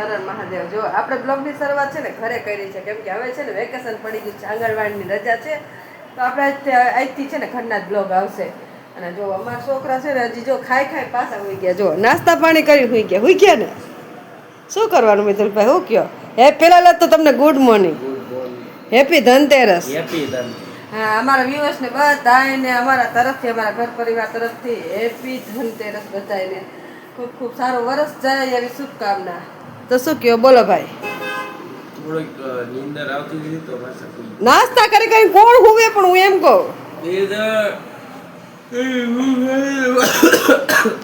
હર મહાદેવ. જો આપણે બ્લોગની શરૂઆત છે ને ઘરે કરી છે કેમ કે હવે છે ને વેકેશન પડી ગયું છે આંગણવાડીની રજા છે તો આપણે આજથી છે ને ઘરના જ બ્લોગ આવશે. અને જો અમારા છોકરા છે ને હજી જો ખાઈ ખાઈ પાછા હોઈ ગયા. જો નાસ્તા પાણી કરી હોઈ ગયા. હોઈ ગયા ને? શું કરવાનું મિત્રભાઈ હું કયો? હે પેલા લાત તો તમને good morning happy Dhanteras. Happy Dhan હા અમારા વ્યુઅર્સને બધાને અમારા તરફથી અમારા ઘર પરિવાર તરફથી હેપી ધનતેરસ બધાને ખૂબ ખૂબ સારું વરસ જાય એવી શુભકામના. તો શું કયો? બોલો ભાઈ. નાસ્તા કરી કઈ કોણ હુવે પણ હું એમ કહું.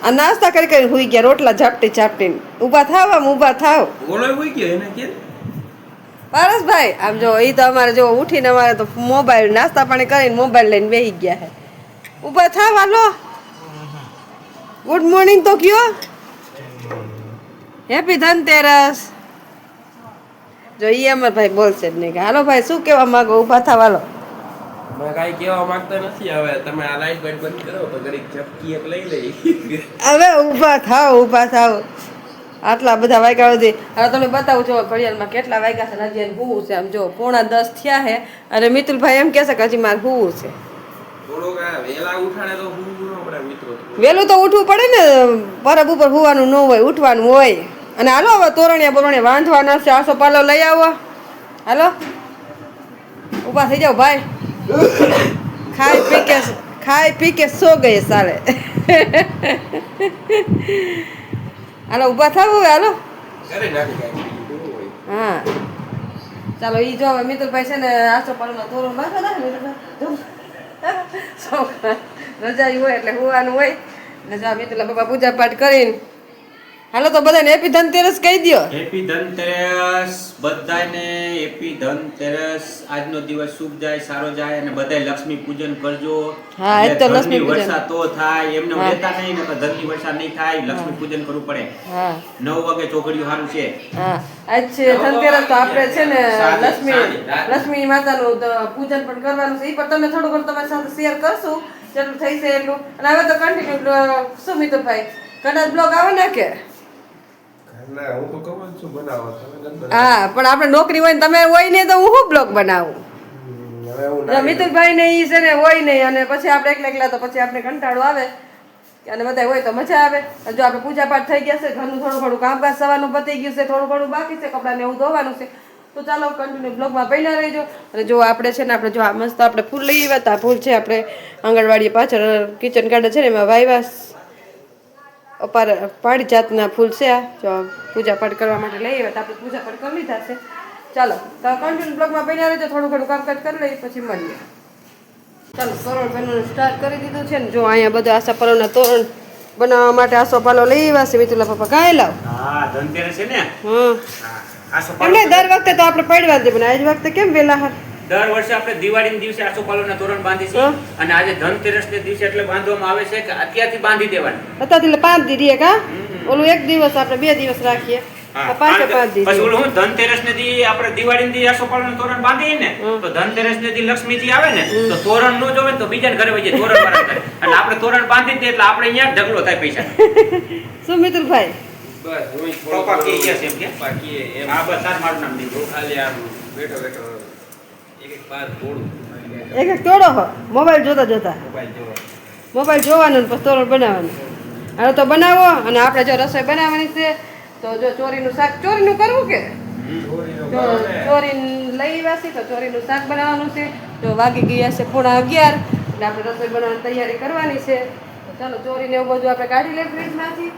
આ નાસ્તા કરી કરી હુઈ ગયા રોટલા ઝાપટી ઝાપટીને. ઊભા થાવ આમ ઊભા થાવ. પારસભાઈ આમ જો એ તો અમારે જો ઉઠીને અમારે તો મોબાઈલ નાસ્તા પાણી કરીને મોબાઈલ લઈને બેસી ગયા છે. ઊભા થાવ હાલો. ગુડ મોર્નિંગ તો કયો. હેપી ધનતેરસ જો ઈ અમાર ભાઈ બોલશે જ નહીં કે. હાલો ભાઈ શું કહેવા માંગો? ઊભા થવા હાલો. મેં કાંઈ કેવા માંગતો નથી. હવે તમે આ લાઈટ બાઈટ બંધ કરો તો ઘડીક ચપકી એક લઈ લઈ. હવે ઊભા થાવ ઊભા થાવ આટલા બધા વાગ્યા સુધી. હવે તમે બતાવું છો ઘડિયાળમાં કેટલા વાગ્યા છે હજી એને હુવું છે. આમ જો પોણા દસ થયા છે અને મિતુલભાઈ એમ કહેશે કે હજી મારે હુવું છે. વહેલું તો ઉઠવું પડે ને. પરબ ઉપર હોવાનું ન હોય ઉઠવાનું હોય. અને હાલો, હવે તોરણિયા બોરણિયા વાંધવાના છે. આસો પાલો લઈ આવો. હાલો. ઊભા થઈ જાઓ, ભાઈ. ખાઈ પી કે ખાઈ પી કે સો ગયે સારે હાલો, ઊભા થાવ હાલો. હા. ચાલો, ઈ જો હવે મિત્રભાઈ છે ને આસો પાલો તોરણ બાંધો રજાઈ રજા હોય એટલે હોવાનું હોય. ને જા બાબા પૂજા પાઠ કરીને હાલો તો બધાને હેપી ધનતેરસ કહી દો હેપી ધનતેરસ બધાને હેપી ધનતેરસ આજનો દિવસ શુભ જાય સારો જાય અને બધાય લક્ષ્મી પૂજન કરજો. હા, એ તો લક્ષ્મી પૂજન. વર્ષા તો થાય એમને લેતા નહીં ને ધનની વર્ષા નહીં થાય લક્ષ્મી પૂજન કરવું પડે. હા. 9 વાગે ચોકડીઓ સારું છે. હા. આજ છે ધનતેરસ તો આપણે છે ને લક્ષ્મી લક્ષ્મી માતાનું પૂજન પણ કરવાનું છે. એ પણ તમે થોડું ઘણું તમારી સાથે શેર કરશું. જેટલું થઈ છે એટલું. અને હવે તો કન્ટિન્યુ શું મિતુલભાઈ કદાચ બ્લોગ આવે ને કે? હું તો પણ આપણે નોકરી હોય ને તમે હોય ને તો હું શું બ્લોગ બનાવું? મિતુલભાઈ ને ઈ છે ને હોય નહીં અને પછી આપણે એકલા એકલા તો પછી આપણે કંટાળો આવે. અને બધા હોય તો મજા આવે. જો આપણે પૂજા પાઠ થઈ ગયા છે ઘરનું થોડું ઘણું કામકાજ સવારનું પતી ગયું છે થોડું ઘણું બાકી છે કપડાને એવું ધોવાનું છે. તો ચાલો કન્ટિન્યુ બ્લોગમાં પહેલા રહેજો. અને જો આપણે છે ને આપણે જો આ મસ્ત આપણે ફૂલ લઈ આવ્યા હતા ફૂલ છે આપણે આંગણવાડી પાછળ કિચન ગાર્ડન છે ને એમાં વાવ્યા અપાર પાડી જાતના ફૂલ છે આ. જો પૂજા પાઠ કરવા માટે લઈ આવ્યા તો આપણે પૂજા પાઠ કરી લીધા છે. ચાલો તો કન્ટિન્યુ બ્લોગમાં બન્યા રહેજો થોડું ઘણું કામકાજ કરી લઈએ પછી મળીએ. ચાલો કરોડ બનવાનું સ્ટાર્ટ કરી દીધું છે ને જો અહીંયા બધા આસા પાલોના તોરણ બનાવવા માટે આસો પાલો લઈ આવ્યા છે મિતુલા પપ્પા કાંઈ લાવ. હા ધનતેરસ છે ને? હા. હા એમને દર વખતે તો આપણે પડવા દે પણ આજ વખતે કેમ વેલા હાર દર વર્ષે આપણે દિવાળીના દિવસે આસોપાલવના તોરણ બાંધી છે અને આજે ધનતેરસને દિવસે એટલે બાંધવામાં આવે છે કે અત્યારથી બાંધી દેવાની. અત્યારથી એટલે પાંચ દી કા? ઓલું એક દિવસ આપણે બે દિવસ રાખીએ. તો પાંચે પાંચ દી પછી રહીએ. ઓલું હું ધનતેરસ ને. તો ધનતેરસ ને દી લક્ષ્મીજી આવે ને તો તોરણ નો જોવે તો બીજા ઘરે તોરણ વાળા આપણે તોરણ બાંધી દે એટલે આપણે અહીંયા ઢગલો થાય પૈસા. શું મિત્રભાઈ બસ હું થોડું પપ્પા છે એમ કે? પપ્પા એમ. હા બસ મારું નામ દીધું ખાલી આમ બેઠો બેઠો. એક એક તોડો હો. મોબાઈલ જોતા જોતા. મોબાઈલ જોવો. જોવાનું પછી તોરણ બનાવવાનું. હવે તો બનાવો અને આપણે જો રસોઈ બનાવવાની છે તો જો ચોરીનું શાક ચોરીનું કરવું કે? ને. ચોરીન લઈ આવ્યા છે તો ચોરીનું શાક બનાવવાનું છે. જો વાગી ગયા છે પૂણા અગિયાર એટલે આપણે રસોઈ બનાવવાની તૈયારી કરવાની છે. તો ચાલો ચોરીને એવું બધું આપણે કાઢી લઈએ ફ્રીજમાંથી.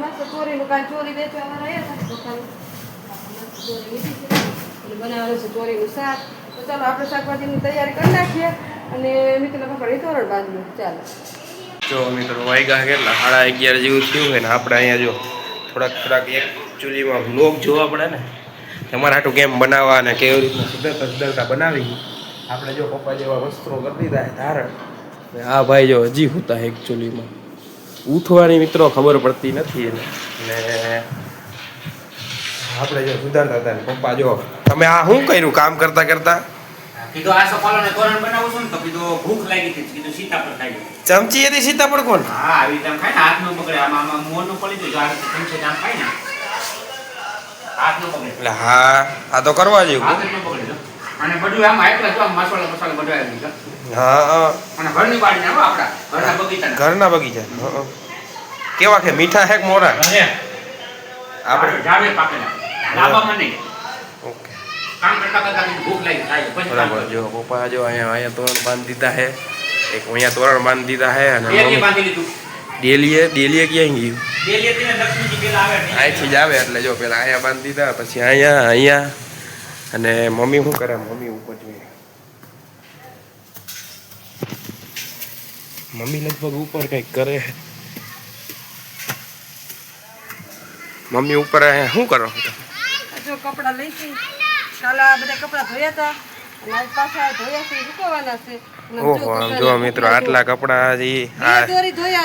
મસ્ત ચોરીનું કાંઈ ચોરી વેચવા આવ્યા હતા. ચોરી લીધી છે. બનાવવાનું છે ચોરીનું શાક. તો ચાલો આપણે શાકભાજીની તૈયારી કરી નાખીએ અને મિત્રો પકડી તોરણ બાંધ્યું ચાલો. જો મિત્રો વાઈગા કેટલા સાડા અગિયાર જેવું થયું હોય ને આપણે અહીંયા જો થોડાક થોડાક એક ચૂલીમાં લોક જોવા પડે ને તમારા હાટું કેમ બનાવવા અને કેવી રીતના સુધરતા સુધરતા બનાવી. આપણે જો પપ્પા જેવા વસ્ત્રો કરી દીધા ધારણ. આ ભાઈ જો હજી હોતા એક ચૂલીમાં. ઉઠવાની મિત્રો ખબર પડતી નથી એને. ને આપણે જો સુધારતા હતા પપ્પા જો તમે આ શું કર્યું કામ કરતા કરતા? કીધું આ સફાલો તોરણ બનાવું છું ને તો કીધું ભૂખ લાગી હતી કીધું સીતાફળ ખાઈ ચમચી હતી સીતાફળ કોણ? હા આવી રીતે ખાય ને હાથ નો આમાં આમાં મોં પડી જાય જો આ રીતે ચમચે આમ ખાય ને. એટલે હા આ તો કરવા જેવું હાથ પકડે અને બધું આમ આટલા જો આમ મસાલા મસાલા બધું આવી ગયું હા અને ઘરની આપડા ઘરના ઘરના બગીચા હં. કેવા કે મીઠા હે કે મોરા? આપણે જાવે પાકેલા લાંબામાં નહીં. ઓકે. કામ કરતા કરતા ભૂખ લાગી થાય બરાબર. જો પપ્પા જો અહીંયા અહીંયા તોરણ બાંધી દીધા હે એક અહીંયા તોરણ બાંધી દીધા હે અને ડેલીએ બાંધી લીધું. ડેલીએ ડેલીએ ક્યાં ગયું. અહીંથી જ આવે એટલે જો પેલા અહીંયા બાંધી દીધા પછી અહીંયા અહીંયા. અને મમ્મી શું કરે? મમ્મી ઉપર જોઈએ. મમ્મી લગભગ ઉપર કંઈક કરે છે મમ્મી ઉપર શું કરો જો કપડાં લઈ છે કાલે આ બધા કપડાં ધોયા હતા ઓહો આમ જો. મિત્રો આટલા કપડા હજી આ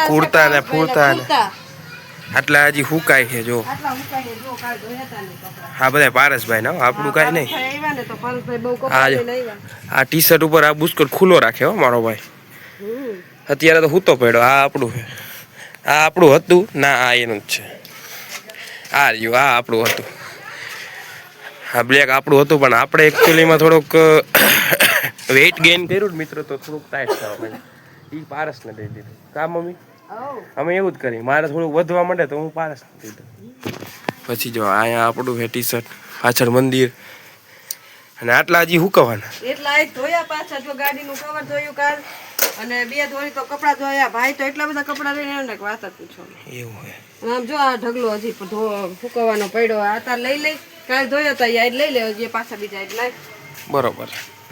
કુર્તા ને ફૂરતા ને. આટલા હજી હુકાય છે જો. હા. બધા પારસભાઈ ના આપણું કાંઈ નહીં. તો હા. આ ટી શર્ટ ઉપર આ બુસ્કટ ખુલ્લો રાખે હો મારો ભાઈ. અત્યારે તો હૂતો પડ્યો આ આપણું છે. આ આપણું હતું ના આ એનું જ છે. આ રહ્યું, આ આપણું હતું. આ બ્લેક આપણું હતું, પણ આપણે એકચ્યુઅલીમાં થોડુંક વેઇટ ગેઇન કર્યું મિત્ર, તો થોડુંક ટાઈટ થવા માંડ્યું. એ પારસને દઈ દીધું. કા, મમ્મી? અમે એવું જ કરી મારે થોડુંક વધવા માંડે, તો હું પારસ દીધું પછી જો, અહીંયા આપણું હે ટી શર્ટ પાછળ મંદિર. અને આટલા હજી હુકવાના એટલા ધોયા પાછા, જો ગાડીનું કવર ધોયું કાલ. અને બે ધોરી તો કપડા ધોયા. ભાઈ તો એટલા બધા કપડા લઈને આવ્યો ને કે વાત જ પૂછો એવું હોય. આમ જો આ ઢગલો હજી ફૂકવાનો પડ્યો. આ તાર લઈ લઈ કાલે ધોયો તો યાદ લઈ લે. હજી પાછા બીજા એટલે બરોબર.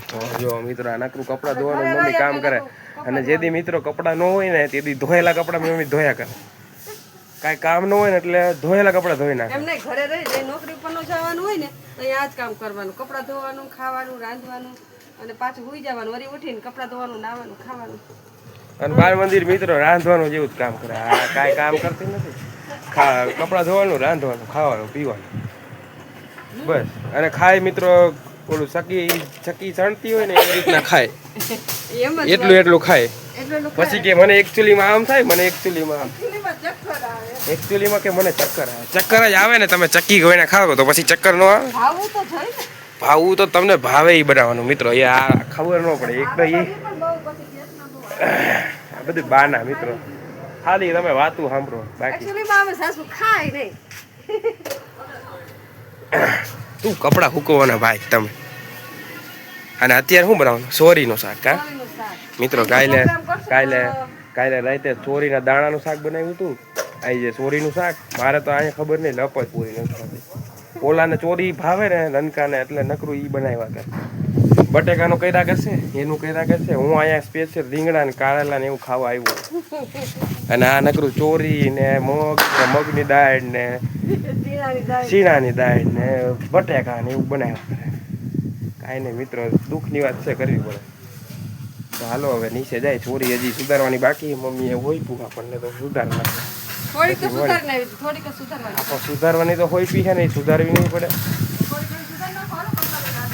તો જો મિત્રો આ નકરું કપડાં ધોવાનું મમ્મી કામ કરે. અને જે દી મિત્રો કપડાં ન હોય ને તે દી ધોયેલા કપડાં મમ્મી ધોયા કરે. કાંઈ કામ ન હોય ને એટલે ધોયેલા કપડાં ધોઈ નાખે. એમ નહીં ઘરે રહી નોકરી નો હોય ને તો અહીંયા જ કામ કરવાનું. કપડાં ધોવાનું ખાવાનું રાંધવાનું અને પાછું હોઈ જવાનું. વળી ઉઠીને કપડાં ધોવાનું નાવાનું ખાવાનું. અને બાળ મંદિર મિત્રો રાંધવાનું જેવું જ કામ કરે. આ કાંઈ કામ કરતી નથી. ખા કપડાં ધોવાનું રાંધવાનું ખાવાનું પીવાનું. બસ. અને ખાય મિત્રો ઓલું ચકી ચકી ચણતી હોય ને એવી રીતના ખાય. એટલું એટલું ખાય. પછી કે મને એકચ્યુઅલીમાં આમ થાય મને એકચ્યુઅલીમાં આમ. એકચ્યુઅલીમાં કે મને ચક્કર આવે. ચક્કર જ આવે ને તમે ચક્કી ગોઈને ખાવ તો પછી ચક્કર નો આવે. ખાવું તો જોઈ ભાવવું તો તમને ભાવે એ બનાવવાનું મિત્રો. એ આ ખબર ન પડે. એક તો એ. આ બધું બાના મિત્રો. ખાલી તમે વાતું સાંભળો બાકી. Actually માં અમે સાસુ ખાય નહીં. તું કપડાં હુકવવાના ભાઈ તમે. અને અત્યારે શું બનાવવાનું? સોરીનું શાક હા? મિત્રો કાલે કાલે કાલે રાતે ચોરીના દાણાનું શાક બનાવ્યું હતું આ જે ચોરીનું શાક? મારે તો અહીંયા ખબર નહીં લપ જ પૂરી નથી ઓલાને ચોરી ભાવે ને, લંકાને એટલે નકરું એ બનાવ્યા કરે. બટેકાનું કર્યા કરશે, એનું કર્યા કરશે. હું અહીંયા સ્પેશિયલ રીંગણા ને કારેલા ને એવું ખાવા આવ્યો. અને આ નકરું ચોરી ને મગ ને, મગની દાળ ને, શીણાની દાળ ને બટેકા ને એવું બનાવ્યા કાંઈ નહીં મિત્રો, દુઃખની વાત છે, કરવી પડે. તો હાલો, હવે નીચે જાય, ચોરી હજી સુધારવાની બાકી. મમ્મીએ હોય પૂ આપણને તો સુધાર નાખે. થોડીક તો સુધારી થોડીક સુધારવાની. આપણે સુધારવાની તો હોય પી છે ને સુધારવી નહીં પડે.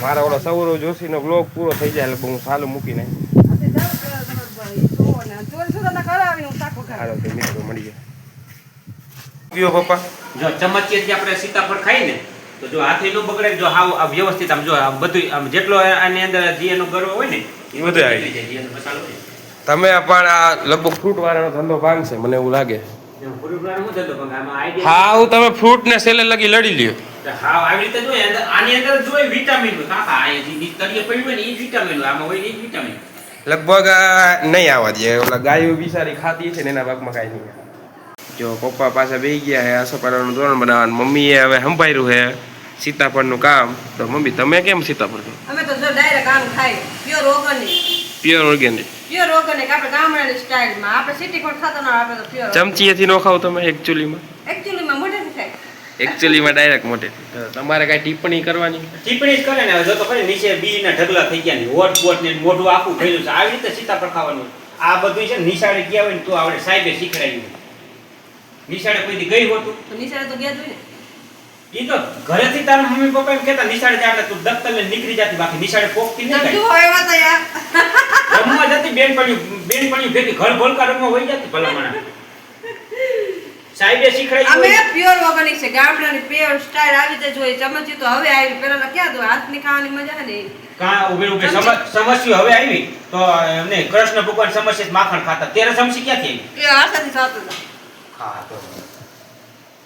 મારા ઓલો સૌરવ જોશીનો બ્લોગ પૂરો થઈ જાય એટલે હું સાલું મૂકી નાખ આજે જાઓ પેલા તમારે ભાઈ, જુઓ ને. ચોરી સુધારણા કરાવીને હું શાક વઘારું. હાલો તો મિત્રો મળીએ પીઓ પપ્પા જો ચમચીએથી આપણે સીતાફળ ખાઈ ને તો જો હાથે ન બગડે જો હાવ વ્યવસ્થિત આમ જો આમ બધું આમ જેટલો આની અંદર જી એનો ગરવો હોય ને એ બધું આવી જાય. તમે પણ આ લગભગ ફ્રૂટ વાળાનો ધંધો ભાંગશે મને એવું લાગે હા હું તમે ફ્રૂટ ને સેલે લગી લડી લ્યો. તો આવી રીતે જોઈએ આની અંદર જોઈએ વિટામિન કાકા આ તળિયે પડ્યું ને એ વિટામિન આમાં હોય એ વિટામિન લગભગ નહીં આવવા દે. ઓલા ગાયો બિચારી ખાતી છે ને એના ભાગમાં કાંઈ નહીં. જો પપ્પા પાસે બેસી ગયા હે આસોપારાનું ધોરણ બનાવવાનું. મમ્મીએ હવે સંભાળ્યું હે સીતાફળનું કામ. તો મમ્મી તમે કેમ સીતાફળ અમે તો જો ડાયરેક્ટ આમ ખાય pure organic pure organic pure organic આપણે ગામડાની સ્ટાઇલમાં આપણે સિટી કોડ ખાતો ના આપણે તો પ્યોર ચમચીએથી નો ખાવ તમે એકચ્યુઅલીમાં એકચ્યુઅલીમાં મોઢેથી ખાય એકચ્યુઅલીમાં ડાયરેક્ટ મોટે તમારે કઈ ટિપ્પણી કરવાની? ટિપ્પણી જ કરે ને હવે જો તો ખરી નીચે બી ના ઢગલા થઈ ગયા ને હોટ બોટ ને મોઢું આખું થયેલું છે. આવી રીતે સીતાફળ ખાવાનું. આ બધું છે નિશાળે ગયા હોય ને તો આપણે સાહેબે શીખડાવ્યું નિશાળે કોઈ દી ગઈ હોતું? તો નિશાળે તો ગયા જ હોય ને. ઈ તો ઘરેથી તારા મમ્મી પપ્પા એમ કહેતા નિશાળે જા એટલે તું દફતર લઈને નીકળી જાતી બાકી નિશાળે પોકતી નહીં. હોય એવા તો યાર. રમવા જતી બેનપણીઓ બેનપણીઓ ભેગી ઘર ભોલકા રમવા વહી જતી ભલામણા. સાહેબે શીખડાયું અમે પ્યોર ઓર્ગેનિક છે ગામડાની પ્યોર સ્ટાઈલ આવી જ જોઈએ ચમચી તો હવે આવી પેલા ક્યાં તો હાથની ખાવાની મજા ને કા ઉભે ઉભે સમ- સમસ્યા હવે આવી. તો એમને કૃષ્ણ ભગવાન સમસ્યા માખણ ખાતા. ત્યારે સમસ્યા ક્યાંથી આવી? એ હાથાથી સાત હતા. હા તો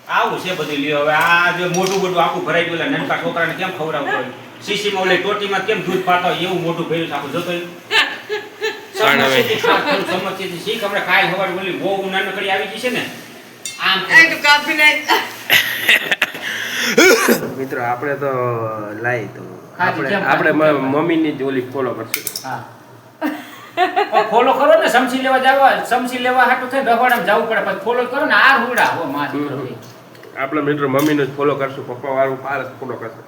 આવું છે બધું લ્યો. હવે આ જે મોટું મોટું આખું ભરાઈ ગયું એટલે નનકા છોકરાને કેમ ખવડાવવું હોય? શીશીમાં ઓલી ટોટીમાં કેમ દૂધ પાતો એવું મોટું ભર્યું આખું જતો સમસ્યાથી શીખ. હમણાં કાલ સવારે બોલી બહુ નાનકડી આવી ગઈ છે ને આમ કાપી નાખ મિત્રો આપણે તો લાઈ તો આપણે આપણે? મ- મમ્મીની જ ઓલી ફોલો કરશું. હા. ફોલો કરો ને સમસી લેવા જવા સમસી લેવા હાટું થાય રવાડામાં જવું પડે. પછી ફોલો કરો ને આ હુડા. હો માં હમ. આપણે મિત્રો મમ્મીને જ ફોલો કરશું પપ્પા વાળું પાર જ ફોલો કરશે.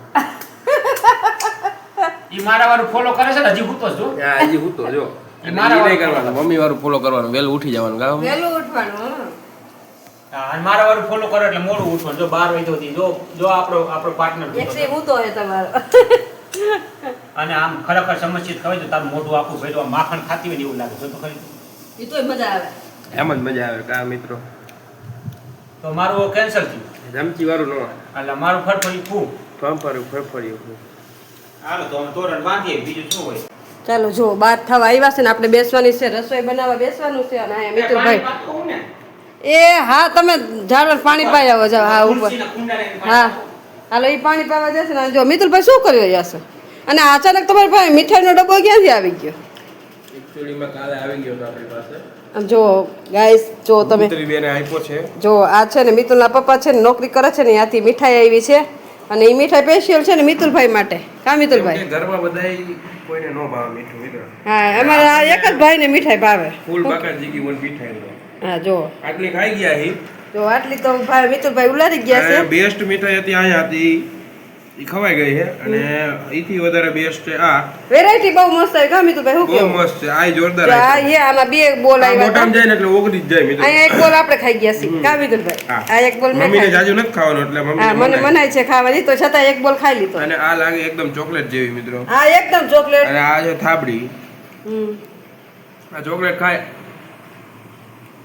ઈ મારા વાળું ફોલો કરે છે ને હજી હું તો છું. આ હજી હું તો જો મારા નહીં કરવાનું મમ્મી વાળું ફોલો કરવાનું વહેલું ઉઠી જવાનું ગાવ વહેલું ઉઠવાનું અને મારા વાળું ફોલો કરો એટલે મોડું ઉઠવાનું. જો બાર વાગ્યો સુધી જો જો આપણો આપણો પાર્ટનર એક સે હું તો હે તમારો. અને આમ ખરેખર સમસ્યા ખવાય તો તારું મોઢું આખું આમ માખણ ખાતી હોય ને એવું લાગે છે તો ખરી. એ તોય મજા આવે. એમ જ મજા આવે કા મિત્રો. તો મારું કેન્સલ થયું. ધમકી વાળું નો એટલે મારું ફરફરી ફૂ ફરફર્યું ફરફર્યું હાલો તો અમે તોરણ બાંધીએ બીજું શું હોય? ચાલો જો બાર થવા આવ્યા છે ને આપણે બેસવાની છે રસોઈ બનાવવા બેસવાનું છે અને અહીંયા મિતુભાઈ પાણી એ હા તમે ઝાડવા પાણી પાઈ આવો જાવ હા ઉપર. હા. હાલો એ પાણી પાવા જશે ને જો મિતુલભાઈ શું કર્યું છે? અને અચાનક તમારી પાસે મીઠાઈનો ડબ્બો ક્યાંથી આવી ગયો? એકચ્યુઅલીમાં કાલે આવી ગયો તો આપણી પાસે. જો ગાઈસ જો તમે છે. જો આ છે ને મિતુલના પપ્પા છે ને નોકરી કરે છે ને ત્યાંથી મીઠાઈ આવી છે. અને એ મીઠાઈ સ્પેશિયલ છે ને મિતુલભાઈ માટે. કા મિતુલભાઈ? ઘરમાં બધાય કોઈને નો ભાવે મીઠું મિત્ર. હા અમારે આ એક જ ભાઈને મીઠાઈ ભાવે. ફૂલ બાકા જીકી વન મીઠાઈ હા જો. આટલી ખાઈ ગયા હી. જો આટલી તો ભાઈ મિતુલભાઈ ઉલારી ગયા છે. બેસ્ટ મીઠાઈ હતી અહીંયા હતી. ખવાઈ ગઈ છે અને ઈથી વધારે બેસ્ટ છે આ. વેરાયટી બહુ મસ્ત આવી કા મિતુલભાઈ શું બહુ કેવું? મસ્ત છે આ જોરદાર આ એ આમાં બે બોલ આવ્યા મોટામાં જાય ને એટલે ઓગળી જ જાય મિત્રો. અહીંયા એક બોલ આપણે ખાઈ ગયા છીએ. કા મિતુલભાઈ ભાઈ? આ એક બોલ મેં મમ્મીને જાજુ નથી ખાવાનો એટલે હા મને મનાય. છે ખાવાની તો છતાં એક બોલ ખાઈ લીધો. અને આ લાગે એકદમ ચોકલેટ જેવી મિત્રો. હા એકદમ ચોકલેટ. અને આ છે થાબડી. હમ. આ ચોકલેટ ખાય.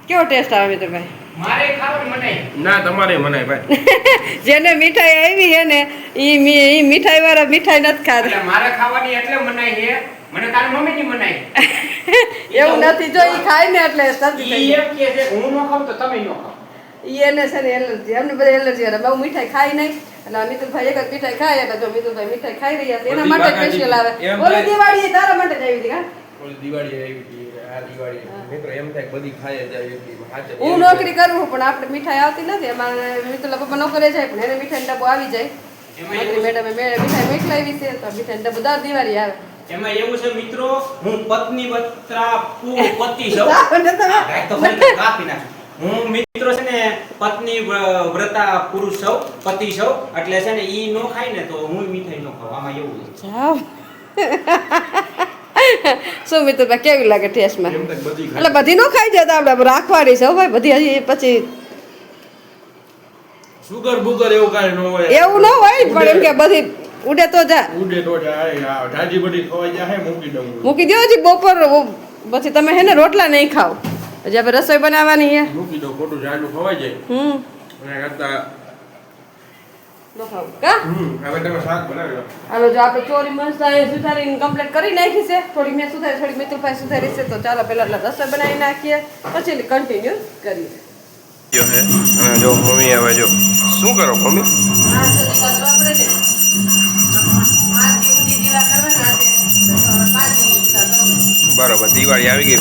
કેવો ટેસ્ટ આવે મિત્રભાઈ મારે મનાય ના તમારે મનાય ભાઈ. જેને મીઠાઈ આવી છે ને એ મીઠાઈ વાળા મીઠાઈ નથી ખાતા. મારે ખાવાની એટલે મનાય છે. મને તારી મમ્મીની મનાય એવું નથી જો ઈ ખાય ને એટલે શરદી થઈ એમ કહે છે હું ન ખાઉં તો તમે ન ખાઓ. ઈ એને છે ને એલર્જી એમને બધા એલર્જી એટલે બહુ મીઠાઈ ખાય નહીં. અને મિતુલભાઈ એક જ મીઠાઈ ખાય એટલે જો મિતુલભાઈ મીઠાઈ ખાઈ રહ્યા છે એના માટે સ્પેશિયલ આવે ઓલી દિવાળી તારા માટે જ આવી હતી હા? ઓલી દિવાળી આવી હતી. આ દિવાળી. મિત્રો એમ થાય કે બધી ખાઈ જ આવી હતી હાચે હું નોકરી કરું પણ આપણે મીઠાઈ આવતી નથી. અમારે મિત્ર પપ્પા નોકરે જાય પણ એને મીઠાઈ ડબ્બો આવી જાય. મેડમે મે- મીઠાઈ મોકલાવી છે તો મીઠાઈ ડબ્બો દર દિવાળી આવે. એમાં એવું છે મિત્રો હું પત્ની વત્રા પુ પતિ છું. તો કાપી નાખ. હું મિત્રો છે ને પત્ની વ્રતા પુરુષ છું પતિ છું એટલે છે ને ઈ નો ખાય ને તો હું મીઠાઈ નો ખાવ આમાં એવું છે. શું મિતુલભાઈ કેવી લાગે ટેસ્ટમાં એટલે બધી નો ખાઈ જતા આપણે રાખવાની છે ભાઈ બધી પછી સુગર બુગર એવું કાંઈ ન હોય. એવું ન હોય પણ એમ કે બધી ઉડે તો જા. ઉડે તો જાય ઢાજી બધી ખવાઈ જાય મૂકી દઉં મૂકી દો હજી બપોર પછી તમે હે ને રોટલા નહીં ખાવ હજી આપણે રસોઈ બનાવવાની છે મૂકી દો ખોટું જાડું ખવાઈ જાય. હમ. કરતા ન ખાવું કા હમ હવે તમે શાક બનાવી લો હાલો જો આપણે ચોરી મસ્ત સુધારીને કમ્પ્લીટ કરી નાખી છે. થોડી મેં સુધારી થોડી મિતુલભાઈ સુધારી છે. તો ચાલો પહેલાં રસોઈ બનાવી નાખીએ. પછી કન્ટિન્યુ કરીએ. જો હે. જો મમ્મી આવે જો. શું કરો મમ્મી. બરોબર દિવાળી આવી ગઈ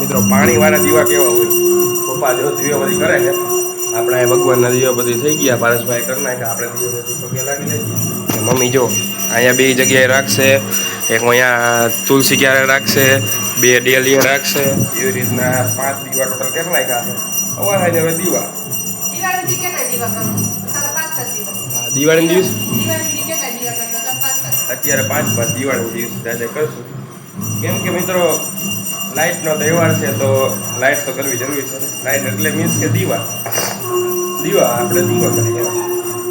મિત્રો, પાણી વાળા દીવા કેવા હોય? પપ્પા જો દીવા બધી કરે છે. આપણે ભગવાનના દીવા બધી થઈ ગયા. પારસભાઈ કરી નાખ્યા. આપણે દીવા લાગી લઈએ મમ્મી જો, અહીંયા બે જગ્યાએ રાખશે. એક અહીંયા તુલસી ક્યારે રાખશે બે ડેલીએ રાખશે. એવી રીતના પાંચ દીવા ટોટલ કરી નાખ્યા છે? અવાર થાય હવે દીવા. દિવાળી કેટલા દિવસ? કેટલા અત્યારે પાંચ પાંચ દિવાળી દિવસ દાદા કરશું. કેમ કે મિત્રો લાઇટનો તહેવાર છે તો લાઇટ તો કરવી જરૂરી છે. લાઇટ એટલે મીન્સ કે દીવા. દીવા આપણે દીવા કરીએ.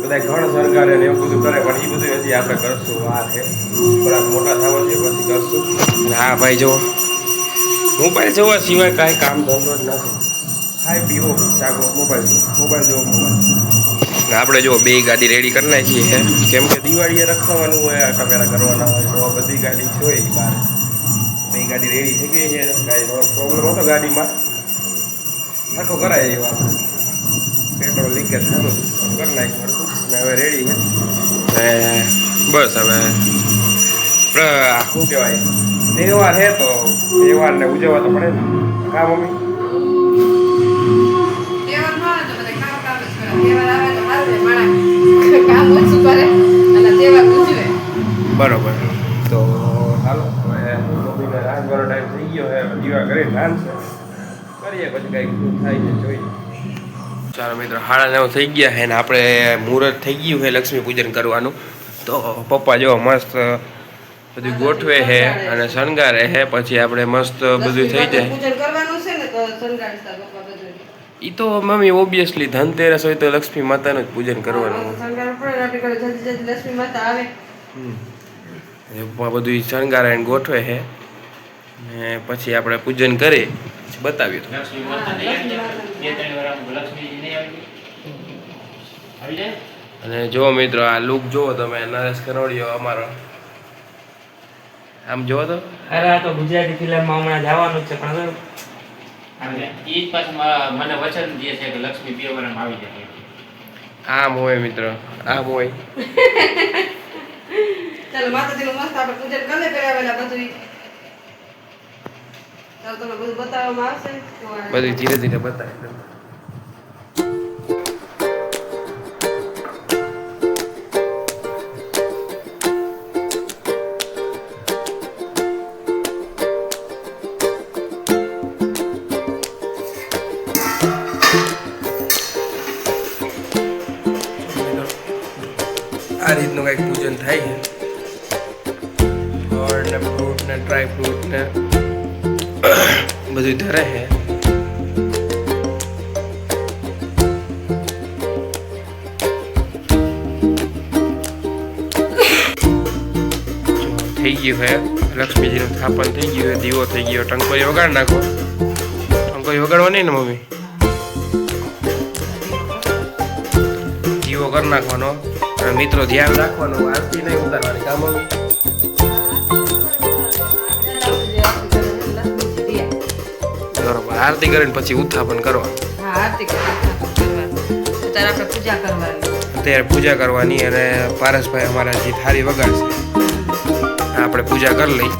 બધા ઘણ સરકારે ને એવું બધું કરે, પણ એ બધું હજી આપણે કરશું. આ છે. થોડાક મોટા થવા છે પછી કરશું. હા, ભાઈ જો મોબાઈલ જોવા સિવાય કાંઈ કામ ધંધો જ નથી. ખાઈ પીવો ચાકો મોબાઈલ મોબાઈલ જોવો મોબાઈલ. આપણે જો બે ગાડી રેડી કરી નાખીએ છીએ કેમ કે દિવાળીએ રખવાનું હોય આ કેમેરા કરવાના હોય, તો બધી ગાડી જોઈ બહાર બે ગાડી રેડી થઈ ગઈ છે, કાંઈ પ્રોબ્લેમ હતો ગાડીમાં. આખો કરાય એ વાત પેટ્રોલ લીકેજ થતું કરી નાખ્યું. હવે રેડી છે. બસ હવે શું કહેવાય? તહેવાર છે તો તહેવારને ઉજવવા તો પડે ને કા મમ્મી કરે. કરે બરોબર. તો હાલો હવે રાંધવાનો ટાઈમ થઈ ગયો છે. દીવા કરીને રાંધશે કરીએ પછી કંઈક થાય છે જોઈએ. ચાલો મિત્રો હાડા નવ થઈ ગયા છે ને આપણે મુહૂર્ત થઈ ગયું છે લક્ષ્મી પૂજન કરવાનું. તો પપ્પા જો મસ્ત બધું ગોઠવે છે અને શણગારે છે પછી આપણે મસ્ત બધું થઈ જાય. પૂજન કરવાનું છે ને તો શણગારતા પપ્પા બધું. એ તો મમ્મી ઓબ્વિયસલી ધનતેરસ હોય તો લક્ષ્મી માતાનું જ પૂજન કરવાનું. શણગાર પડે ને આપણી ઘરે જલ્દી જલ્દી લક્ષ્મી માતા આવે. હમ. એ પ- બધું શણગારે ને ગોઠવે છે ને પછી આપણે પૂજન કરી પછી બતાવ્યું બે ત્રણ વાર આમ આવી આવી જાય. અને જો મિત્રો આ લુક જુઓ તમે નરેશ કરોડિયો અમારો. આમ જુઓ તો. અરે આ તો ગુજરાતી ફિલ્મમાં હમણાં જવાનું જ છે પણ હવે આવી જ પાછું મને વચન દે છે કે લક્ષ્મી બે વાર આમ આવી જાય આમ હોય મિત્રો આમ હોય. ચાલો માતાજીનું મસ્ત આપણે પૂજન કરે લે પેલા બધું બધું બતાવવામાં આવશે. તો આ- બધું ધીરે ધીરે બતાવે આ રીતનું કંઈક પૂજન થાય છે. ફળ ને ફ્રૂટ ને ડ્રાય ફ્રૂટ ને બધું ધરે થઈ ગયું હે. લક્ષ્મીજીનું સ્થાપન થઈ ગયું છે દીવો થઈ ગયો. ટંકોઈ વગાડ નાખો. ટંકોઈ વગાડવા નહીં ને, મમ્મી? દીવો કરી નાખવાનો. મિત્રો, ધ્યાન રાખવાનું, આરતી નહીં ઉતારવાની. કામ મમ્મી? આરતી કરીને પછી ઉત્થાપન કરવાનું. અત્યારે પૂજા કરવાની. અને પારસભાઈ અમારા જે થાળી વગાડશે આપણે પૂજા કરી લઈ.